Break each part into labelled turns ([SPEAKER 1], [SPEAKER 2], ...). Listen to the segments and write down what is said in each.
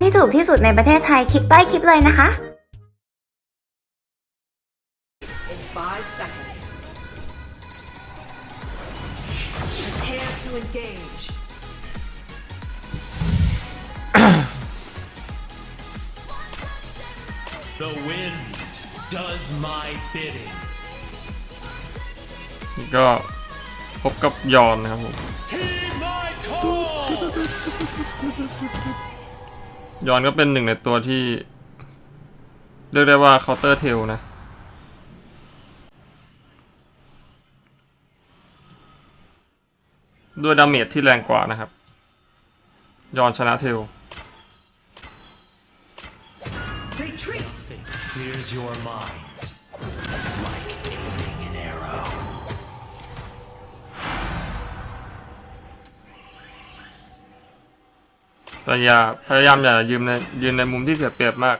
[SPEAKER 1] ที่ถูกที่สุดในประเทศไทยคลิกใต้คลิปเลยนะคะ
[SPEAKER 2] in five seconds. Prepare to engage.
[SPEAKER 3] The wind does my bidding.
[SPEAKER 4] นี่ก็พบกับยอนนะครับผม ยอนก็เป็นหนึ่งในตัวที่ เรียกได้ว่าเคาน์เตอร์เทลนะ ด้วยดาเมจที่แรงกว่านะครับยอนชนะเทล
[SPEAKER 2] Retreat.
[SPEAKER 3] It clears your mind
[SPEAKER 4] แต่อย่าพยายามอย่ายืมในยืนในมุมที่เสียเปรียบมาก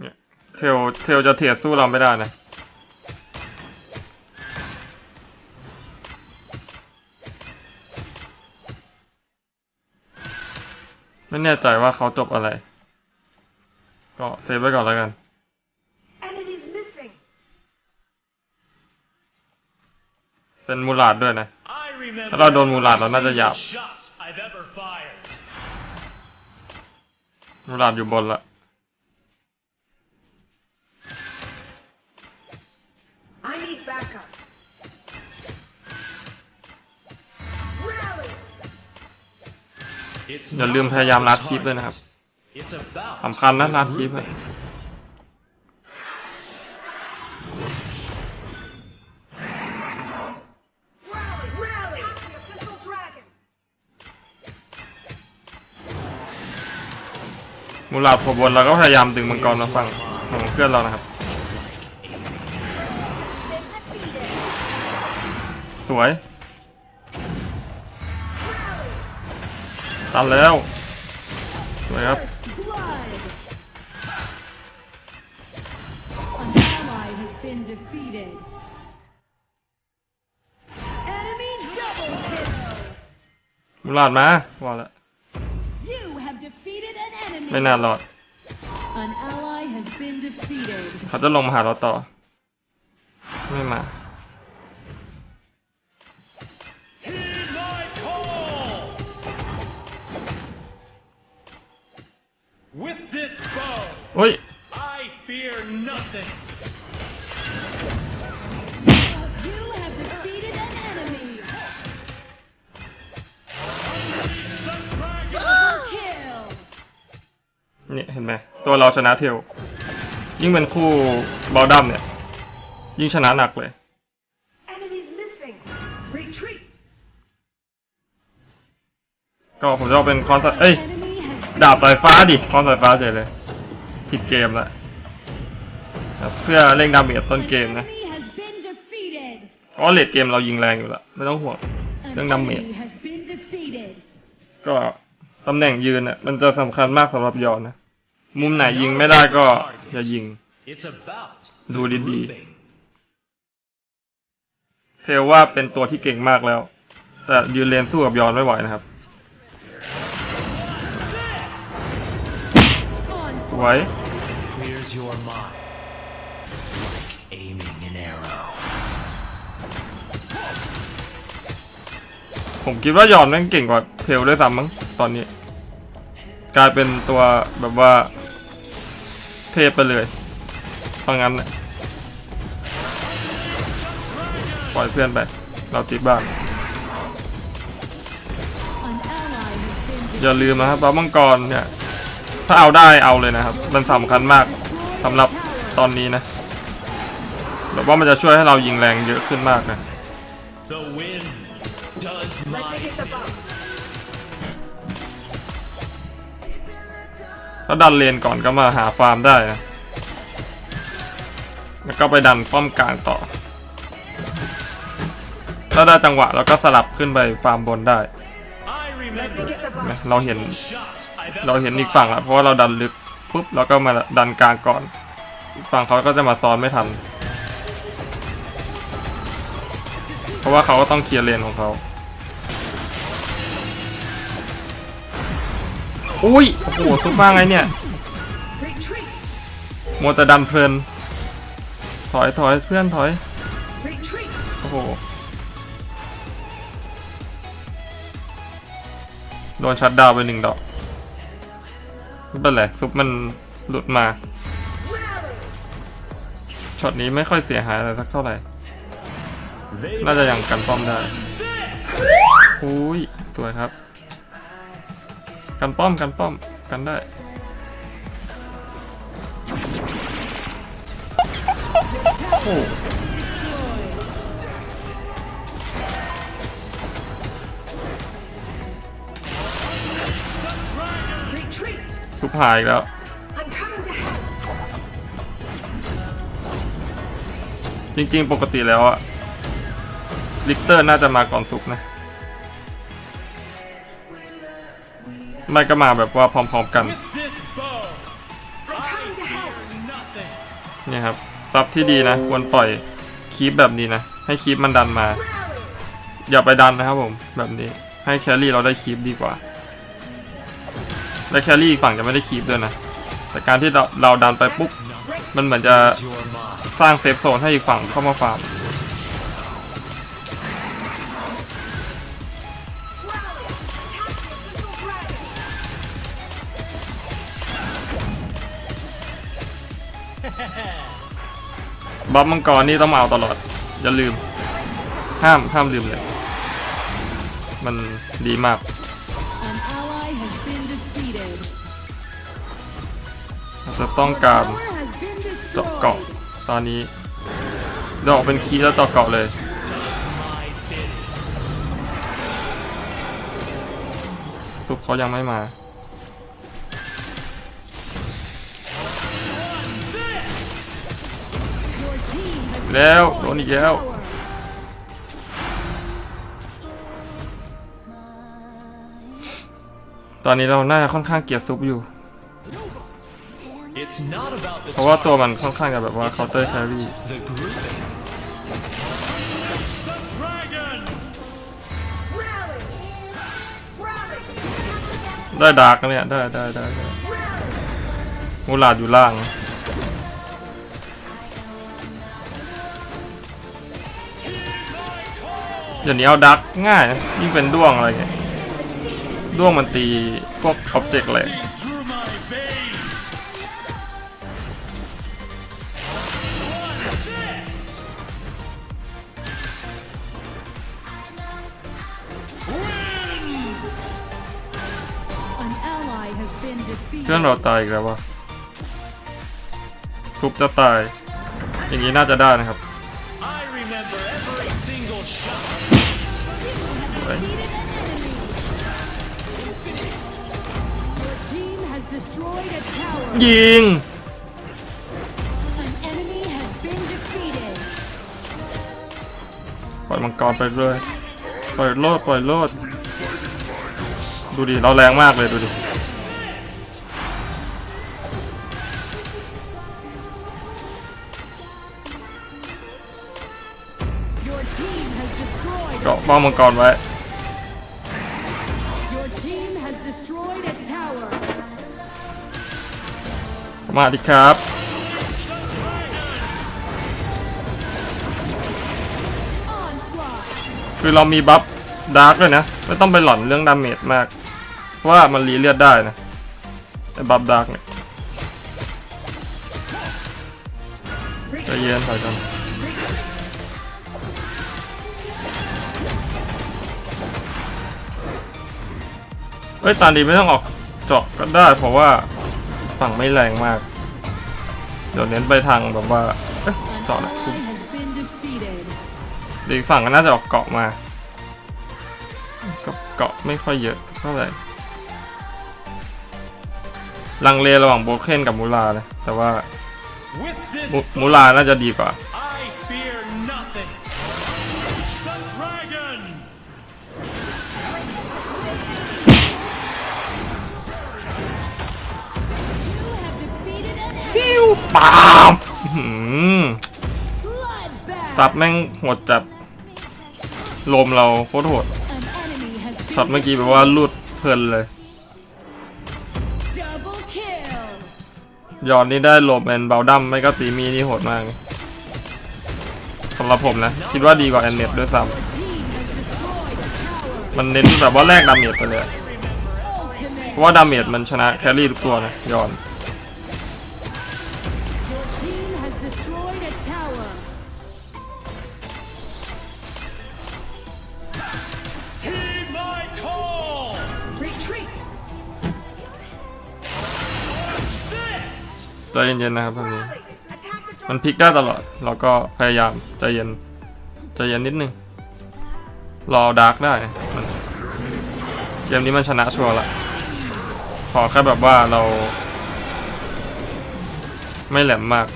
[SPEAKER 4] เนี่ยเทลเทลจะเทียดสู้เราไม่ได้นะไม่แน่ใจว่าเขาจบอะไร ก็เซฟไว้ก่อนแล้วกัน เป็นมูลาดด้วยนะ
[SPEAKER 3] I remember
[SPEAKER 4] ถ้าเราโดนมูลาดเราน่าจะหยาบ
[SPEAKER 3] every shot I've ever fired.
[SPEAKER 4] มูลาดอยู่บนละ
[SPEAKER 2] I need backup. Rally.
[SPEAKER 3] It's
[SPEAKER 4] อย่าลืม
[SPEAKER 3] not
[SPEAKER 4] พยายาม
[SPEAKER 3] about
[SPEAKER 4] ลัดคลิปด้วยนะครับ
[SPEAKER 3] targets. It's about
[SPEAKER 4] สำคัญนะลัดคลิปอะ มูลาโผล่บนเราก็พยายามดึงมังกรมาฝั่งของเพื่อนเรานะครับ สวย ตันแล้ว สวยครับมูลาดมาว่าแล้ว ไม่น่ารอด
[SPEAKER 5] An ally has been defeated.
[SPEAKER 4] เขาจะลงมาหาเราต่อ ไม่มา
[SPEAKER 3] Heed my call! With this bow,
[SPEAKER 4] โอ้ย ห็นไหมตัวเราชนะเทล ยิ่งเป็นคู่บอลดัมเนี่ย ยิ่งชนะหนักเลย
[SPEAKER 2] Enemies missing. Retreat.
[SPEAKER 4] ก็ผมจะเอาเป็นคอนเอ้ย
[SPEAKER 5] Enemy has
[SPEAKER 4] ดาบสายฟ้าดิ คอนสายฟ้าเฉยเลย ผิดเกมละครับเพื่อเร่งดาเมจต้นเกมนะ
[SPEAKER 5] enemy has been defeated.
[SPEAKER 4] เพราะเลดเกมเรายิงแรงอยู่แล้วไม่ต้องห่วง
[SPEAKER 5] An
[SPEAKER 4] เรื่องดาเมจ
[SPEAKER 5] enemy has been defeated.
[SPEAKER 4] ก็ตำแหน่งยืนเนี่ยมันจะสำคัญมากสำหรับยอนนะ มุมไหนยิงไม่ได้ก็อย่ายิง
[SPEAKER 3] It's about
[SPEAKER 4] Do it indeed.
[SPEAKER 3] grouping.
[SPEAKER 4] เทลว่าเป็นตัวที่เก่งมากแล้ว แต่ยืนเลนสู้กับยอนไม่ไหวนะครับสวยผมคิดว่ายอนแม่งเก่งกว่าเทลด้วยซ้ำมั้งตอนนี้ กลายเป็นตัวแบบว่า เทพไปเลยเพราะงั้นน่ะปล่อยเพื่อนไป เราติดบ้าน
[SPEAKER 5] An ally has been
[SPEAKER 4] อย่าลืมนะครับบัฟมังกรเนี่ย ถ้าเอาได้เอาเลยนะครับ มันสำคัญมากสำหรับตอนนี้นะแบบว่ามันจะช่วยให้เรายิงแรงเยอะขึ้นมากนะ ถ้าดันเลนก่อนก็มาหาฟาร์มได้นะแล้วก็ไปดันป้อมกลางต่อ ถ้าได้จังหวะเราก็สลับขึ้นไปฟาร์มบนได้ เราเห็นเราเห็นอีกฝั่งล้วเพราะว่าเราดันลึกปุ๊บเราก็มาดันกลางก่อน ฝั่งเขาก็จะมาซ้อนไม่ทัน เพราะว่าเขาก็ต้องเคลียร์เลนของเขา อุ้ย โอ้โหซุปมาไงเนี่ย มัวแต่ดันเพลิน ถอยถอยเพื่อนถอย โอ้โห โดนชัดดาวไปหนึ่งดอกไม่เป็นไรซุปมันหลุดมา ช็อตนี้ไม่ค่อยเสียหายอะไรสักเท่าไหร่ น่าจะยังกันป้อมได้อุ้ย สวยครับ กันป้อมกันป้อมกันได้โอ้โห
[SPEAKER 2] Retreat!
[SPEAKER 4] ซุปหายอีกแล้วจริงๆ ปกติแล้วอะลิกเตอร์น่าจะมาก่อนซุปนะ ไม่ก็มาแบบว่าพร้อมๆกันเนี่ยครับซับที่ดีนะควรปล่อยคีปแบบนี้นะ ให้คีปมันดันมา อย่าไปดันนะครับผมแบบนี้ให้แครี่เราได้คีปดีกว่า และแครี่อีกฝั่งจะไม่ได้คีปด้วยนะ แต่การที่เราเราดันไปปุ๊บ มันเหมือนจะสร้างเซฟโซนให้อีกฝั่งเข้ามาฟาร์ม บัฟมังกรนี่ต้องมาเอาตลอด อย่าลืม ห้ามห้ามลืมเลย มันดีมาก
[SPEAKER 5] An ally has been defeated.
[SPEAKER 4] อาจจะต้องการ
[SPEAKER 5] Tower has been
[SPEAKER 4] เจาะเกาะ
[SPEAKER 5] destroyed.
[SPEAKER 4] ตอนนี้ดอกเป็นคีย์แล้วเจาะเกาะเลย
[SPEAKER 3] My bidding.
[SPEAKER 4] ทุบเขายังไม่มา แล้วโดนอีกแล้ว
[SPEAKER 5] tower.
[SPEAKER 4] ตอนนี้เราน่าจะค่อนข้างเกลียดซุปอยู่
[SPEAKER 3] It's not about the
[SPEAKER 4] เพราะว่าตัวมัน
[SPEAKER 3] target.
[SPEAKER 4] ค่อนข้างจะแบบว่า
[SPEAKER 3] It's
[SPEAKER 4] เคาน์เตอร์
[SPEAKER 3] about
[SPEAKER 4] แครี่
[SPEAKER 3] The grouping. The dragon.
[SPEAKER 2] Rally! Rally!
[SPEAKER 4] ได้ดาร์กนะเนี่ยได้ได้ได้ได้มูลาดอยู่ล่าง เดี๋ยวนี้เอาดักง่ายนะยิ่งเป็นด้วงอะไรเงี้ยด้วงมันตีพวกอ็อบเจกต์เลย
[SPEAKER 3] Through my veins.
[SPEAKER 5] An ally has been
[SPEAKER 4] เพื่อน
[SPEAKER 5] defeated.
[SPEAKER 4] เราตายอีกแล้ววะทุบจะตาย อย่างนี้น่าจะได้นะครับ ยิง ปล่อยมังกรไปเลย ปล่อยโลด ปล่อยโลด ดูดิ เราแรงมากเลยดูดิเกาะป้อมมังกรไว้ มาดิครับ คือเรามีบัฟดาร์กด้วยนะ ไม่ต้องไปหล่อนเรื่องดาเมจมาก เพราะว่ามันรีเลือดได้นะไอ้บัฟดาร์กเนี่ยใจเย็นถอยกัน เอ้ยตอนนี้ไม่ต้องออกเจาะก็ได้ เพราะว่าฝั่งไม่แรงมาก เดี๋ยวเน้นไปทางแบบว่าเอ๊ะเจาะนะเดี๋ยวอีกฝั่งก็น่าจะออกเกาะมาก็เกาะไม่ค่อยเยอะเท่าไหร่ลังเลระหว่างโบเคนกับมูลานะแต่ว่ามมูลาน่าจะดีกว่า
[SPEAKER 5] You have defeated an enemy.
[SPEAKER 4] ปามซับแม่งโหดจัด ลมเราโคตรโหดช็อตเมื่อกี้แบบว่าลุดเพลินเลย
[SPEAKER 5] double kill.
[SPEAKER 4] ยอนนี่ได้ลมแอนเบลดัมไม่ก็ตีมีนี่โหดมากสำหรับผมนะ คิดว่าดีกว่าแอนเน็ตด้วยซ้ำมันเน้นแบบว่าแลกดาเมจไปเลยเพราะว่าดาเมจมันชนะแครี่ทุกตัวนะยอน ใจเย็นๆนะครับตอนนี้ มันพลิกได้ตลอด เราก็พยายามใจเย็นใจเย็นนิดนึง รอดาร์กได้มันเกมนี้มันชนะชัวร์ละขอแค่แบบว่าเรา ไม่แหลมมาก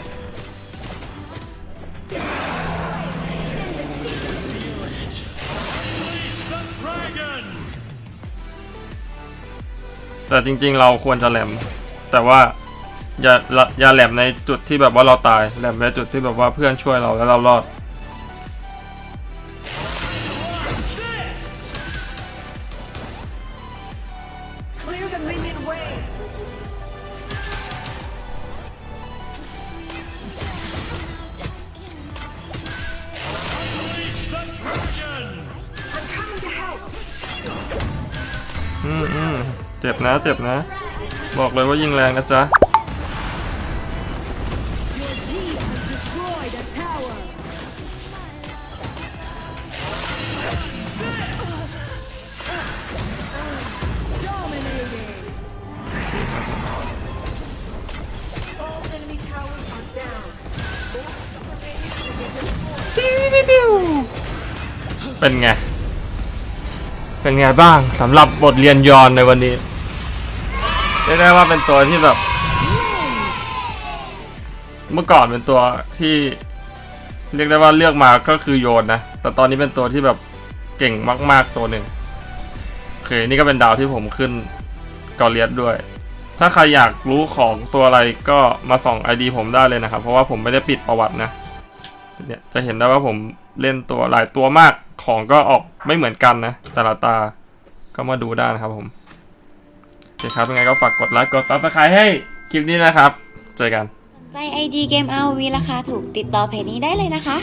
[SPEAKER 4] แต่จริงๆเราควรจะแหลม แต่ว่า อย่าอย่าแหลมในจุดที่แบบว่าเราตายแหลมในจุดที่แบบว่าเพื่อนช่วยเราแล้วเรารอดอืมอืมเจ็บนะเจ็บนะ บอกเลยว่ายิงแรงนะจ๊ะ
[SPEAKER 5] destroyed a tower. Dominating.
[SPEAKER 2] All enemy towers are down. Bolts remain to be deployed.
[SPEAKER 4] เป็นไง เป็นไงบ้างสำหรับบทเรียนยอนในวันนี้เรียกได้ว่าเป็นตัวที่แบบ เมื่อก่อนเป็นตัวที่ เรียกได้ว่าเลือกมาก็คือโยนนะ แต่ตอนนี้เป็นตัวที่แบบเก่งมาก ๆตัวหนึ่งโอเคนี่ก็เป็นดาวที่ผมขึ้นกอเลียสด้วย ถ้าใครอยากรู้ของตัวอะไรก็มาส่อง ID ผมได้เลยนะครับ เพราะว่าผมไม่ได้ปิดประวัตินะเนี่ยจะเห็นได้ว่าผมเล่นตัวหลายตัวมากของก็ออกไม่เหมือนกันนะ แต่ละตาก็มาดูได้นะครับผมโอเคครับยังไงก็ฝากกดไลค์กดซับสไครต์ให้คลิปนี้นะครับ เจอกัน
[SPEAKER 1] ใจไอดีเกม RV ราคาถูกติดต่อเพจนี้ได้เลยนะคะ